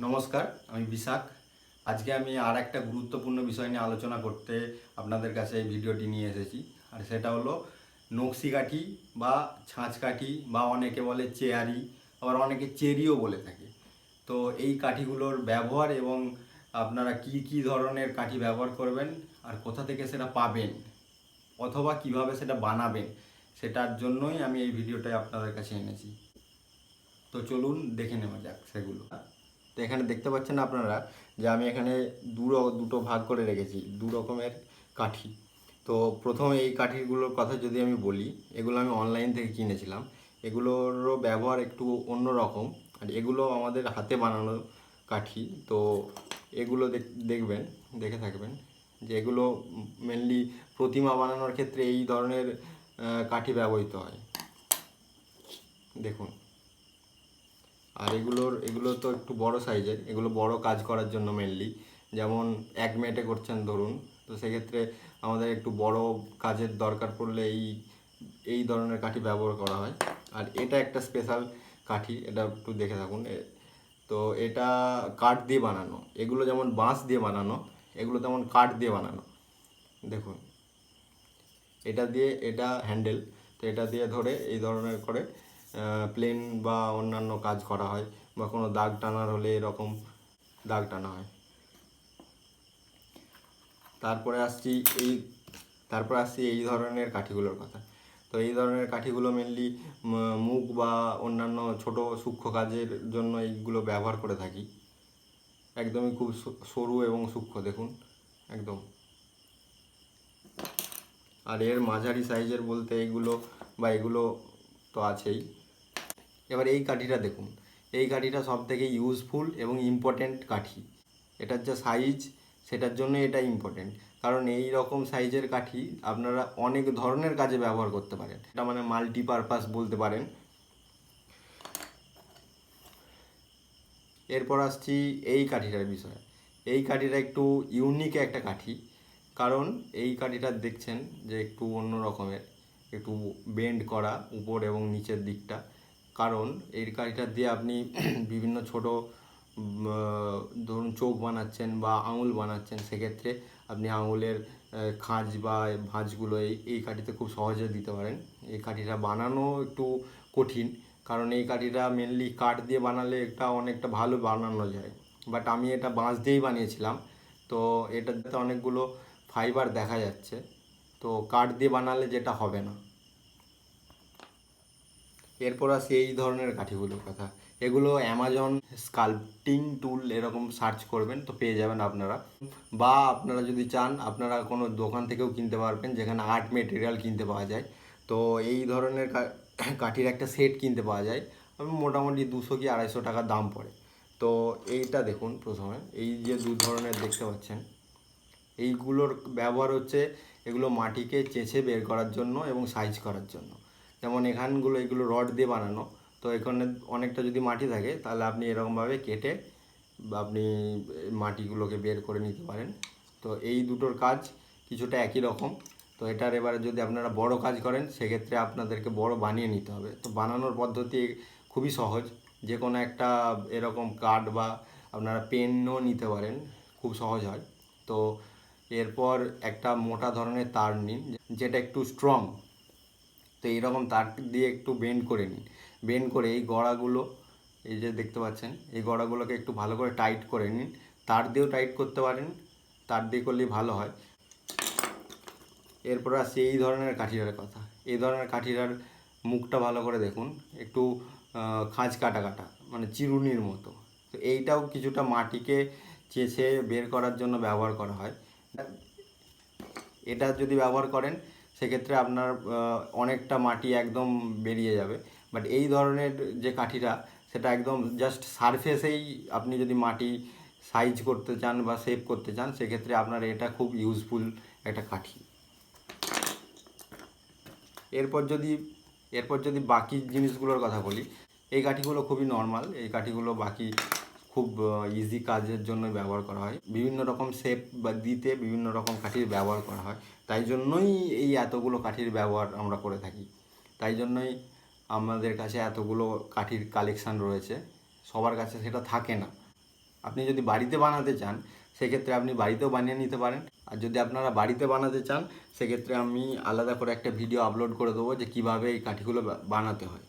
নমস্কার, আমি বিশাখ আজকে আমি আর একটা গুরুত্বপূর্ণ বিষয় নিয়ে আলোচনা করতে আপনাদের কাছে এই ভিডিওটি নিয়ে এসেছি। আর সেটা হলো নকশি কাঠি বা ছাঁচ কাঠি বা অনেকে বলে চেয়ারি, আবার অনেকে চেরিও বলে থাকে। তো এই কাঠিগুলোর ব্যবহার এবং আপনারা কি কি ধরনের কাঠি ব্যবহার করবেন আর কোথা থেকে সেটা পাবেন অথবা কীভাবে সেটা বানাবেন সেটার জন্যই আমি এই ভিডিওটা আপনাদের কাছে এনেছি। তো চলুন দেখে নেওয়া যাক সেগুলো। তো এখানে দেখতে পাচ্ছেন আপনারা যে আমি এখানে দু দুটো ভাগ করে রেখেছি, দু রকমের কাঠি। তো প্রথমে এই কাঠিগুলোর কথা যদি আমি বলি, এগুলো আমি অনলাইন থেকে কিনেছিলাম। এগুলোরও ব্যবহার একটু অন্য রকম। আর এগুলো আমাদের হাতে বানানো কাঠি, তো এগুলো দেখ- দেখবেন, দেখে থাকবেন যে এগুলো মেনলি প্রতিমা বানানোর ক্ষেত্রে এই ধরনের কাঠি ব্যবহৃত হয়। দেখুন। আর এগুলোর, এগুলো তো একটু বড় সাইজের, এগুলো বড় কাজ করার জন্য মেনলি যেমন এক মেটে করছেন ধরুন, তো সেক্ষেত্রে আমাদের একটু বড় কাজের দরকার পড়লে এই এই ধরনের কাঠি ব্যবহার করা হয়। আর এটা একটা স্পেশাল কাঠি, এটা একটু দেখে থাকুন। তো এটা কাঠ দিয়ে বানানো। এগুলো যেমন বাঁশ দিয়ে বানানো, এগুলো তেমন কাঠ দিয়ে বানানো। দেখুন। এটা দিয়ে, এটা হ্যান্ডেল তো এটা দিয়ে ধরে এই ধরনের করে প্লেন বা অন্যান্য কাজ করা হয় বা কোনো দাগ টানার হলে এরকম দাগ টানা হয়। তারপরে আসছি এই, তারপরে আসছি এই ধরনের কাঠিগুলোর কথা। তো এই ধরনের কাঠিগুলো মেনলি মুখ বা অন্যান্য ছোট সূক্ষ্ম কাজের জন্য এইগুলো ব্যবহার করে থাকি। একদমই খুব সরু এবং সূক্ষ্ম, দেখুন, একদম। আর এর মাঝারি সাইজের বলতে এগুলো বা এগুলো তো আছেই। এবার এই কাঠিটা দেখুন। এই কাঠিটা সব থেকে ইউজফুল এবং ইম্পর্ট্যান্ট কাঠি। এটার যে সাইজ সেটার জন্য এটা ইম্পর্ট্যান্ট কারণ এই রকম সাইজের কাঠি আপনারা অনেক ধরনের কাজে ব্যবহার করতে পারেন। এটা মানে মাল্টিপারপাস বলতে পারেন। এরপর আসছি এই কাঠিটার বিষয়ে। এই কাঠিটা একটু ইউনিক একটা কাঠি। কারণ এই কাঠিটা দেখছেন যে একটু অন্য রকমের, একটু বেন্ড করা উপর এবং নিচের দিকটা। কারণ এই কাঠিটা দিয়ে আপনি বিভিন্ন ছোট ধরুন চোখ বানাচ্ছেন বা আঙুল বানাচ্ছেন, সেক্ষেত্রে আপনি আঙুলের খাঁজ বা ভাঁজগুলো এই এই কাঠিতে খুব সহজে দিতে পারেন। এই কাঠিটা বানানো একটু কঠিন, কারণ এই কাঠিটা মেনলি কাঠ দিয়ে বানালে এটা অনেকটা ভালো বানানো যায়। বাট আমি এটা বাঁশ দিয়েই বানিয়েছিলাম, তো এটাতে অনেকগুলো ফাইবার দেখা যাচ্ছে। তো কাঠ দিয়ে বানালে যেটা হবে না। এরপর আসি এই ধরনের কাঠিগুলোর কথা। এগুলো অ্যামাজন স্কাল্পটিং টুল এরকম সার্চ করবেন তো পেয়ে যাবেন আপনারা। বা আপনারা যদি চান, আপনারা কোনো দোকান থেকেও কিনতে পারবেন যেখানে আর্ট মেটেরিয়াল কিনতে পাওয়া যায়। তো এই ধরনের কাঠির একটা সেট কিনতে পাওয়া যায়। মোটামুটি দুশো কি আড়াইশো টাকা দাম পড়ে। তো এইটা দেখুন প্রথমে। এই যে দু ধরনের দেখতে পাচ্ছেন। এইগুলোর ব্যবহার হচ্ছে এগুলো মাটিকে চেঁচে বের করার জন্য এবং সাইজ করার জন্য। যেমন এখানগুলো, এগুলো রড দিয়ে বানানো, তো এখানে অনেকটা যদি মাটি থাকে, তাহলে আপনি এরকমভাবে কেটে আপনি মাটিগুলোকে বের করে নিতে পারেন। তো এই দুটোর কাজ কিছুটা একই রকম। তো এটার এবারে যদি আপনারা বড় কাজ করেন, সেক্ষেত্রে আপনাদেরকে বড় বানিয়ে নিতে হবে। তো বানানোর পদ্ধতি খুবই সহজ। যে কোনো একটা এরকম কাঠ বা আপনারা পেনও নিতে পারেন, খুব সহজ হয়। তো এরপর একটা মোটা ধরনের তার নিন, যেটা একটু স্ট্রং তো এইরকম তার দিয়ে একটু বেন্ড করে নিন বেন্ড করে এই গড়াগুলো, এই যে দেখতে পাচ্ছেন, এই গড়াগুলোকে একটু ভালো করে টাইট করে নিন। তার দিয়েও টাইট করতে পারেন, তার দিয়ে করলেই ভালো হয়। এরপর আসছি এই ধরনের কাঠিরার কথা। এই ধরনের কাঠিরার মুখটা ভালো করে দেখুন, একটু খাঁজ কাটা কাটা মানে চিরুনির মতো। তো এইটাও কিছুটা মাটিকে চেঁচে বের করার জন্য ব্যবহার করা হয়। এটা যদি ব্যবহার করেন সেক্ষেত্রে আপনার অনেকটা মাটি একদম বেরিয়ে যাবে। বাট এই ধরনের যে কাঠিটা, সেটা একদম জাস্ট সারফেসেই আপনি যদি মাটি সাইজ করতে চান বা শেপ করতে চান, সেক্ষেত্রে আপনার এটা খুব ইউজফুল একটা কাঠি। এরপর যদি এরপর যদি বাকি জিনিসগুলোর কথা বলি, এই কাঠিগুলো খুবই নর্মাল এই কাঠিগুলো বাকি খুব ইজি কাজের জন্য ব্যবহার করা হয়। বিভিন্ন রকম শেপ বা দিতে বিভিন্ন রকম কাঠির ব্যবহার করা হয়। তাই জন্যই এই এতগুলো কাঠির ব্যবহার আমরা করে থাকি। তাই জন্যই আমাদের কাছে এতগুলো কাঠির কালেকশান রয়েছে। সবার কাছে সেটা থাকে না। আপনি যদি বাড়িতে বানাতে চান, সেক্ষেত্রে আপনি বাড়িতেও বানিয়ে নিতে পারেন। আর যদি আপনারা বাড়িতে বানাতে চান, সেক্ষেত্রে আমি আলাদা করে একটা ভিডিও আপলোড করে দেবো যে কীভাবে এই কাঠিগুলো বানাতে হয়।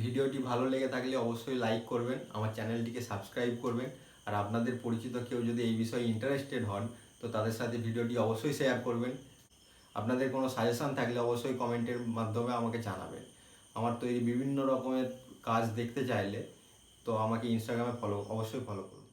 ভিডিওটি ভালো লেগে থাকলে অবশ্যই লাইক করবেন, আমার চ্যানেলটিকে সাবস্ক্রাইব করবেন, আর আপনাদের পরিচিত কেউ যদি এই বিষয়ে ইন্টারেস্টেড হন, তো তাদের সাথে ভিডিওটি অবশ্যই শেয়ার করবেন। আপনাদের কোনো সাজেশন থাকলে অবশ্যই কমেন্টের মাধ্যমে আমাকে জানাবেন। আমার তৈরি বিভিন্ন রকমের কাজ দেখতে চাইলে, তো আমাকে ইনস্টাগ্রামে ফলো অবশ্যই ফলো করুন।